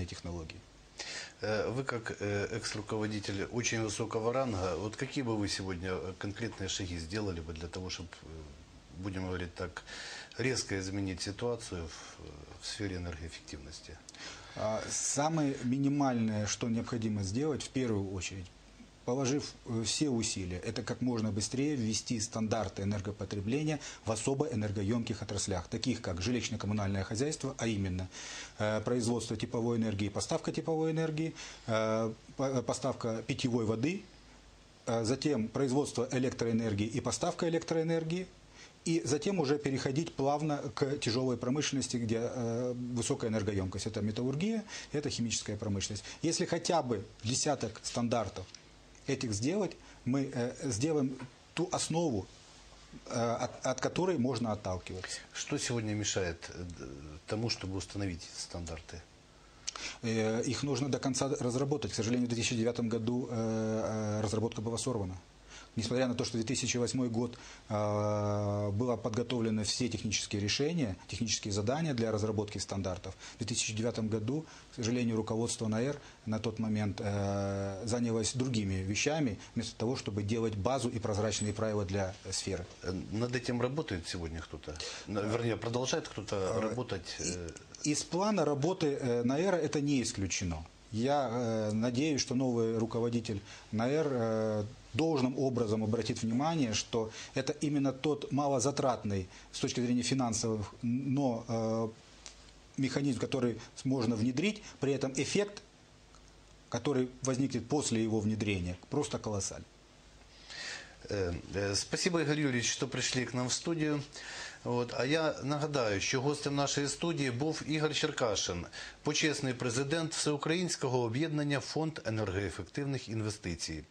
технологии. Э, Вы как э, экс-руководитель очень высокого ранга, вот какие бы вы сегодня э, конкретные шаги сделали бы для того, чтобы, будем говорить так, резко изменить ситуацию в, в сфере энергоэффективности? А, Самое минимальное, что необходимо сделать, в первую очередь, положив э, все усилия, это как можно быстрее ввести стандарты энергопотребления в особо энергоемких отраслях, таких как жилищно-коммунальное хозяйство, а именно э, производство тепловой энергии, поставка тепловой энергии, э, по- поставка питьевой воды, затем производство электроэнергии и поставка электроэнергии, и затем уже переходить плавно к тяжелой промышленности, где э, высокая энергоемкость. Это металлургия, это химическая промышленность. Если хотя бы десяток стандартов этих сделать, мы э, сделаем ту основу, э, от, от которой можно отталкиваться. Что сегодня мешает э, тому, чтобы установить стандарты? Их нужно до конца разработать. К сожалению, в 2009 году разработка была сорвана. Несмотря на то, что 2008 год э, было подготовлены все технические решения, технические задания для разработки стандартов, в 2009 году, к сожалению, руководство НАЭР на тот момент э, занялось другими вещами, вместо того, чтобы делать базу и прозрачные правила для э, сферы. Э, Над этим работает сегодня кто-то? Вернее, продолжает кто-то работать? э, Из плана работы э, НАЭРа это не исключено. Я э, надеюсь, что новый руководитель НАЭР э, должным образом обратит внимание, что это именно тот малозатратный с точки зрения финансовых, но э, механизм, который можно внедрить, при этом эффект, который возникнет после его внедрения, просто колоссальный. Е, е, Спасибо, Ігор Юрійович, що прийшли к нам в студію. От, а я нагадаю, що гостем нашої студії був Ігор Черкашин, почесний президент Всеукраїнського об'єднання Фонд енергоефективних інвестицій.